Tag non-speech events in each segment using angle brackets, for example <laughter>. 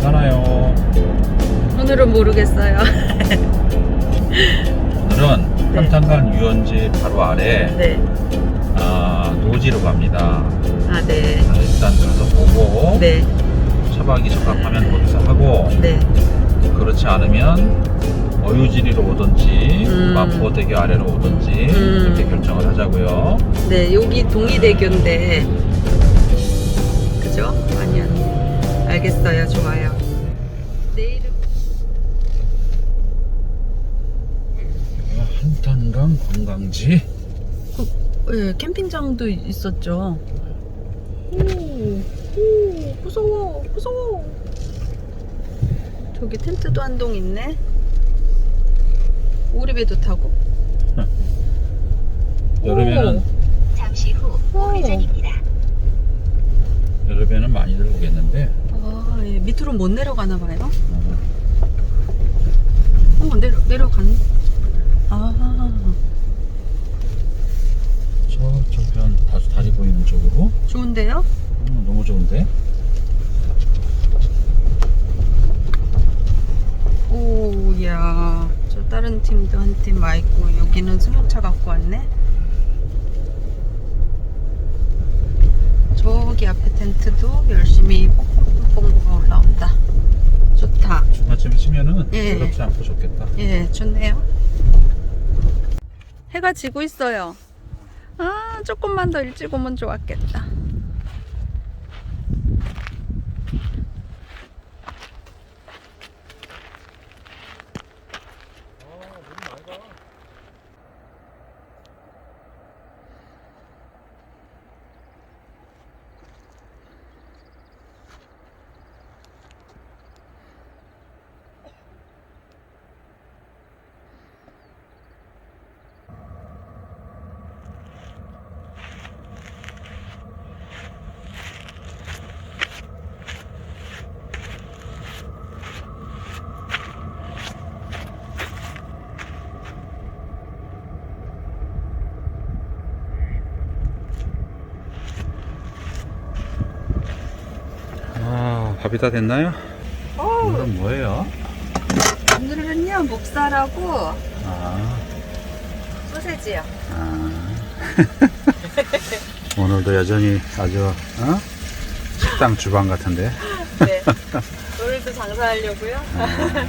가나요? 오늘은 모르겠어요. <laughs> 오늘은 네. 한탄간 유원지 바로 아래 네. 아, 노지로 갑니다. 아, 네. 아, 일단 가서 보고 네. 차박이 적합하면 거기서 하고 네. 그렇지 않으면 어유지리로 오든지 음. 마포대교 아래로 오든지 음. 이렇게 결정을 하자고요. 네. 여기 동의대교인데. 그죠? 아니요. 알겠어요. 좋아요. 내일은. 한탄강 관광지 예, 캠핑장도 있었죠. 오, 오, 무서워, 무서워. 저기 텐트도 한 동 있네. 오리배도 타고. <laughs> 여름에는 잠시 후 오. 우회전입니다. 여름에는 많이들 오겠는데 아, 예, 밑으로 못 내려가나 봐요. 어, 어, 내려 내려가네. 아, 저쪽편 다시 다리 보이는 쪽으로 좋은데요? 어, 너무 좋은데 오, 야, 저 다른 팀도 한 팀 와 있고 여기는 승용차 갖고 왔네. 저기 앞에 텐트도 열심히 뽕 뽕뽕뽕가 올라온다. 좋다. 아침에 치면은 예. 부럽지 않고 좋겠다. 예, 좋네요. 해가 지고 있어요. 아, 조금만 더 일찍 오면 좋았겠다. 아 밥이 다 됐나요? 오늘은 뭐예요? 오늘은요, 목살하고 아, 소세지요. 아. <laughs> 오늘도 여전히 아주 어? 식당 주방 같은데 네. <laughs> 오늘도 장사하려고요. 아.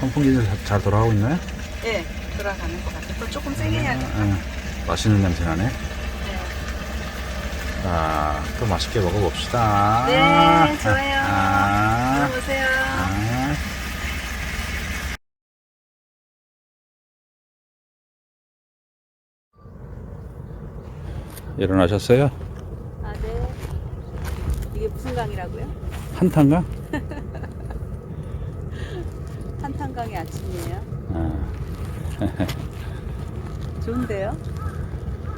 선풍기는 잘- 잘 돌아가고 있나요? 네, 돌아가는 것 같아요. 또 조금 세게 해야겠다. 아, 맛있는 냄새 나네. 네. 아, 또 맛있게 먹어봅시다. 네, 좋아요. 아, 들어보세요. 아. 일어나셨어요? 아, 네. 이게 무슨 강이라고요? 한탄강? <laughs> 한탄강의 아침이에요. 아, <laughs> 좋은데요?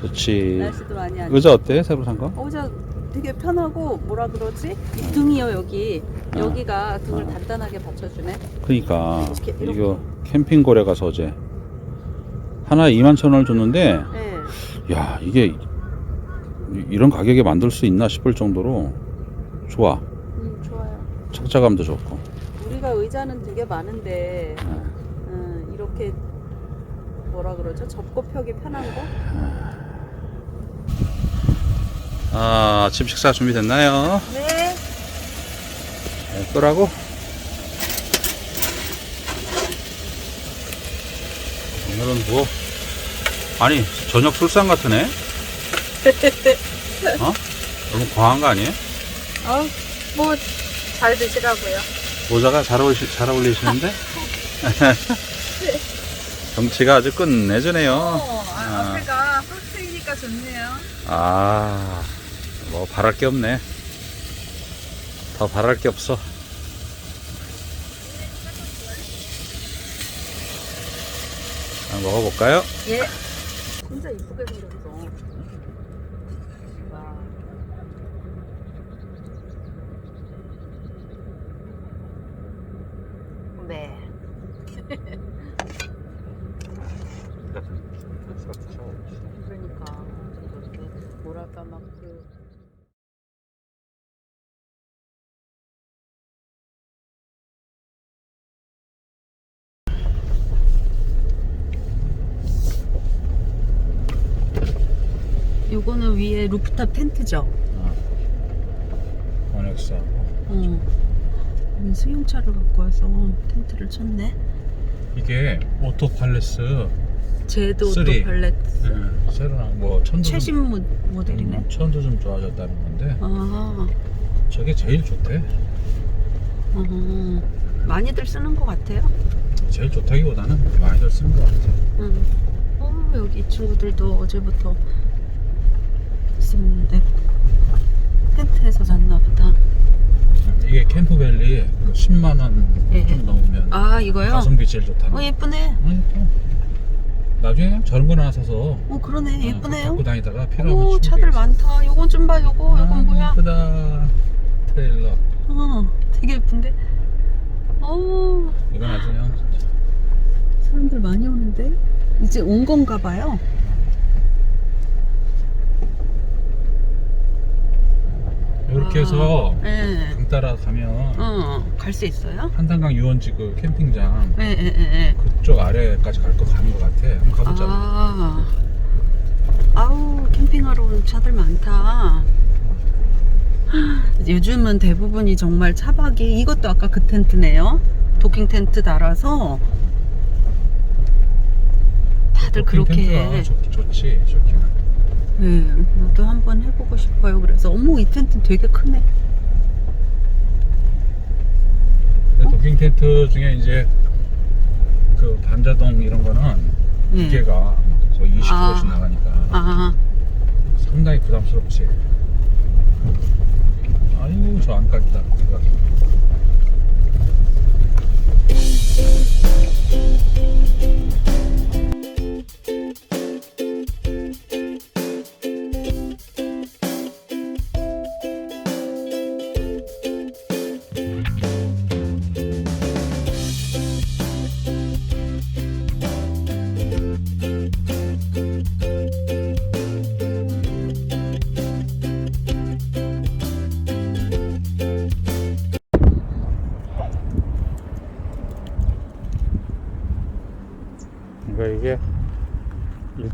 좋지. 날씨도 많이 안 의자 어때? 새로 산 거? 어제 되게 편하고 뭐라 그러지? 이 등이요 여기 아. 여기가 등을 아. 단단하게 받쳐주네. 그니까 이렇게, 이렇게. 이거 캠핑고래 가서 어제 하나에 2만 천 원을 줬는데 네. 야 이게 이- 이런 가격에 만들 수 있나 싶을 정도로 좋아 음, 좋아요. 착자감도 좋고 우리가 의자는 되게 많은데 아, 음, 이렇게 뭐라 그러죠? 접고 펴기 편한 거? 아 아침 식사 준비됐나요? 네. 네, 끄라고? 오늘은 뭐 아니 저녁 술상 같으네 <laughs> 어? 너무 과한 거 아니에요? 어, 뭐 잘 드시라고요. 모자가 잘, 어울리, 잘 어울리시는데? <laughs> 경치가 아주 끝내주네요. 어, 아, 아. 앞에가 흙트이니까 좋네요. 아, 뭐 바랄 게 없네. 더 바랄 게 없어. 한번 먹어볼까요? 예. 진짜 이쁘게 생겼어. 와. 네. <laughs> 그러니까 이렇게 뭐랄까 막그 이거는 위에 루프탑 텐트죠? 원엑스. 어. 여기 수용차를 갖고 와서 텐트를 쳤네. 이게 오토 팔레스 제도 쓰리. 또 발렛 예, 새로 나온 뭐 천도 좀, 최신 모, 모델이네. 음, 천도 좀 좋아졌다는 건데 아, 저게 제일 좋대. 어, 많이들 쓰는 것 같아요. 제일 좋다기보다는 많이들 쓰는 것 같아. 응. 어, 여기 이 친구들도 어제부터 있었는데 텐트에서 잤나 보다. 이게 캠프밸리 10만 원좀 예. 넘으면 아, 이거요? 가성비 제일 좋다는. 어, 예쁘네. 어, 예뻐. 나중에 저런 거나 사서 어, 그러네. 예쁘네요. 갖고 다니다가 필요하면 오, 차들. 많다. 요건 좀 봐, 요거. 아, 요건 뭐야? 예쁘다. 트레일러. 어, 되게 예쁜데? 어, 이건 아주 그냥 사람들 많이 오는데? 이제 온 건가 봐요. 이렇게 아, 해서 예. 강 따라 가면 어, 갈 수 있어요? 한탄강 유원지 그 캠핑장 예, 예, 예, 예. 그쪽 아래까지 갈 거 가는 것 같아. 한번 가보자. 아, 아우, 캠핑하러 온 차들 많다. <gasps> 요즘은 대부분이 정말 차박이, 이것도 아까 그 텐트네요. 도킹 텐트 달아서 다들 도킹 그렇게 텐트가 해. 좋, 좋지, 좋기는. 네, 나도 한번 해보고 싶어요. 그래서 어머 이 텐트 되게 크네. 도킹 텐트 중에 이제 그 반자동 이런 거는 네. 무게가 거의 20kg씩 아. 나가니까 아, 상당히 부담스럽지. 아이고 저 안까지다.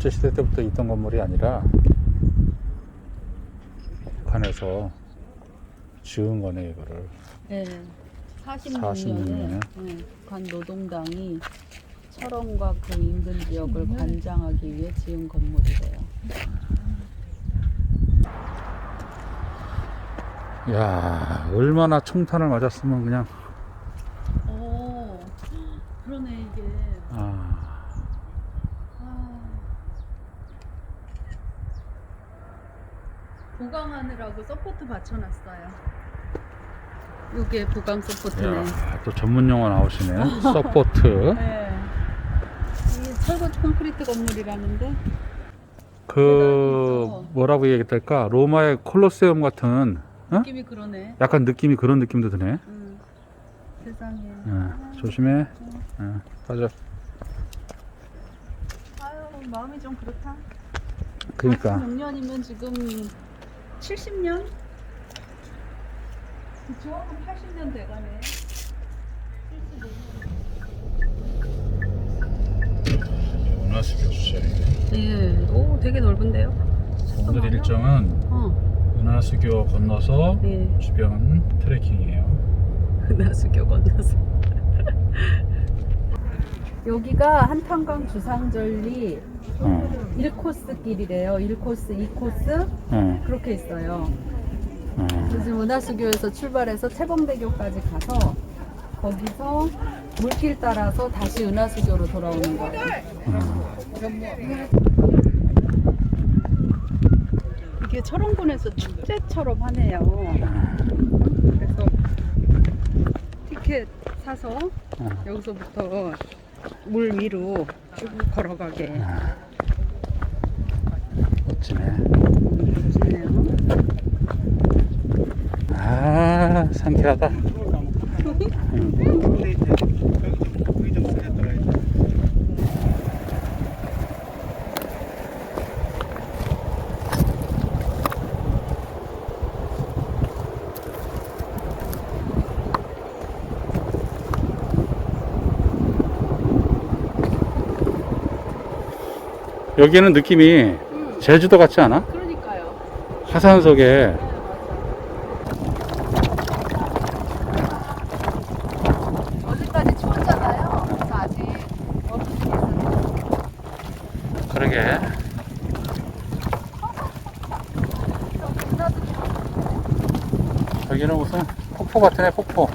일제 시대 때부터 있던 건물이 아니라 북한에서 지은 거네 이거를. 네. 46 46년에 년에? 북한 노동당이 철원과 그 인근 지역을 관장하기 위해 지은 건물이래요. 야 얼마나 총탄을 맞았으면 그냥 오, 그러네 이게. 아, 아. 보강하느라고 서포트 받쳐놨어요. 이게 보강 서포트네. 야, 또 전문 용어 나오시네. 서포트. <laughs> 네. 이게 철거 콘크리트 건물이라는데. 그 뭐라고 얘기할까? 로마의 콜로세움 같은 어? 느낌이 그러네. 약간 느낌이 그런 느낌도 드네. 음. 세상에. 예, 조심해. 예, 가자. 아유 마음이 좀 그렇다. 그러니까 46년이면 지금 70년? 그쵸? 한 80년 돼가네. 75년. 은하수교 주차장. 예. 오 되게 넓은데요? 오늘 많아? 일정은 어. 은하수교 건너서 예. 주변 트레킹이에요. 은하수교 건너서. 여기가 한탄강 주상절리 어, 1코스 길이래요. 1코스, 2코스 어, 그렇게 있어요. 어. 요즘 은하수교에서 출발해서 태봉대교까지 가서 거기서 물길 따라서 다시 은하수교로 돌아오는 거예요. 이게 철원군에서 축제처럼 하네요. 그래서 티켓 사서 어. 여기서부터 물 위로 쭉 걸어가게 멋지네. 보시네요. 아, 상쾌하다. 여기는 느낌이 음, 제주도 같지 않아? 그러니까요. 화산석에 어제까지 추웠잖아요. 그래서 아직 얼음이 있어요. 그러게 저기는 무슨 폭포 같으네 폭포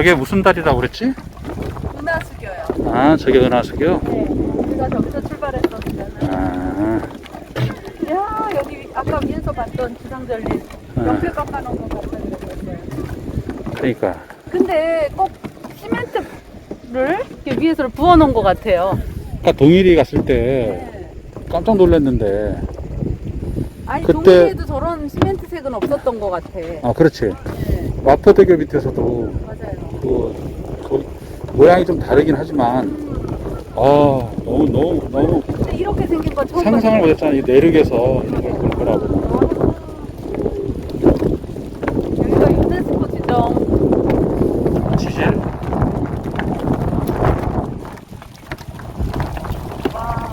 저게 무슨 달이라고 그랬지? 은하수교요. 아 저게 은하수교? 네. 우리가 저기서 출발했었잖아요. 아, 야 여기 아까 위에서 봤던 주상절리 아. 옆에 깎아놓은 것 같다 그랬어요. 그러니까 근데 꼭 시멘트를 이렇게 위에서 부어놓은 것 같아요. 아까 동일이 갔을 때 네. 깜짝 놀랐는데 아니 그때- 동네에도 저런 시멘트 색은 없었던 것 같아. 아 그렇지 네, 마포대교 밑에서도 그 저- 모양이 좀 다르긴 하지만 아 너무 너무 너무 이렇게 생긴 건 처음 상상을 봤어요. 못했잖아 이 내륙에서 이걸 볼 거라고 여기가 유네스코 지정. 지질 와.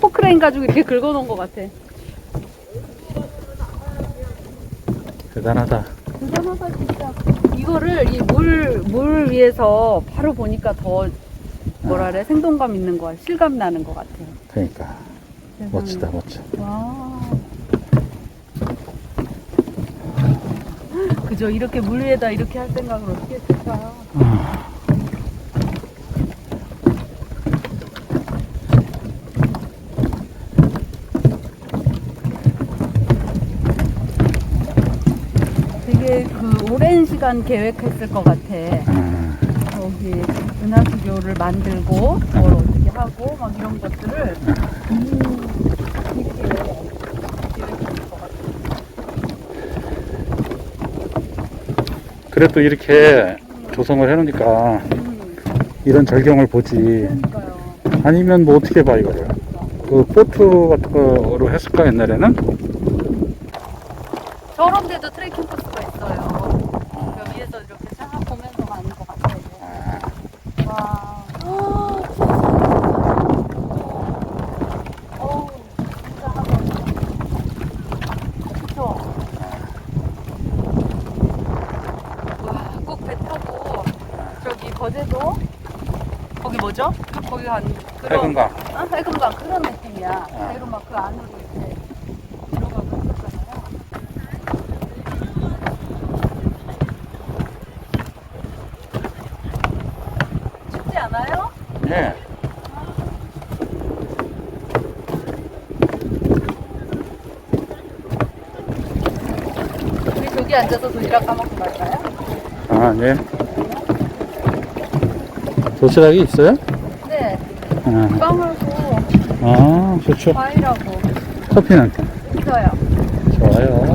포크레인 가지고 이렇게 긁어놓은 것 같아. 대단하다 대단하다 진짜. 이거를 이물물 위에서 바로 보니까 더 뭐라 그래 생동감 있는 거야. 실감 나는 것 같아요. 그러니까 세상에. 멋지다 멋져 와. 그죠 이렇게 물 위에다 이렇게 할 생각을 어떻게 했을까? 되게 그 오랜 시간 계획했을 것 같아. 아, 거기 은하수교를 만들고 뭘 어떻게 하고 막 이런 것들을 음, 이렇게 계획했을 것 같아. 그래 또 이렇게 조성을 해놓으니까 음, 이런 절경을 보지 그러니까요. 아니면 뭐 어떻게 봐 이거를 그 보트 같은 거로 했을까 옛날에는 저런 데도 트레킹 코스가 있어요. 그 위에서 이렇게 쫙 보면서 가는 것 같아요. 와. 어우, 진짜 하다. 그쵸? 와, 꼭 배 타고 저기 거제도 거기 뭐죠? 거기 간 그런 해금강 아, 해금강 그런 느낌이야. 아. 배로 막 그 안으로 이렇게 들어가고 있었잖아요. 춥지 않아요? 예 우리 저기 앉아서 도시락 까먹고 갈까요? 아, 네. 도시락이 있어요? 빵하고 아 좋죠. 과일하고 커피는? 있어요. 좋아요.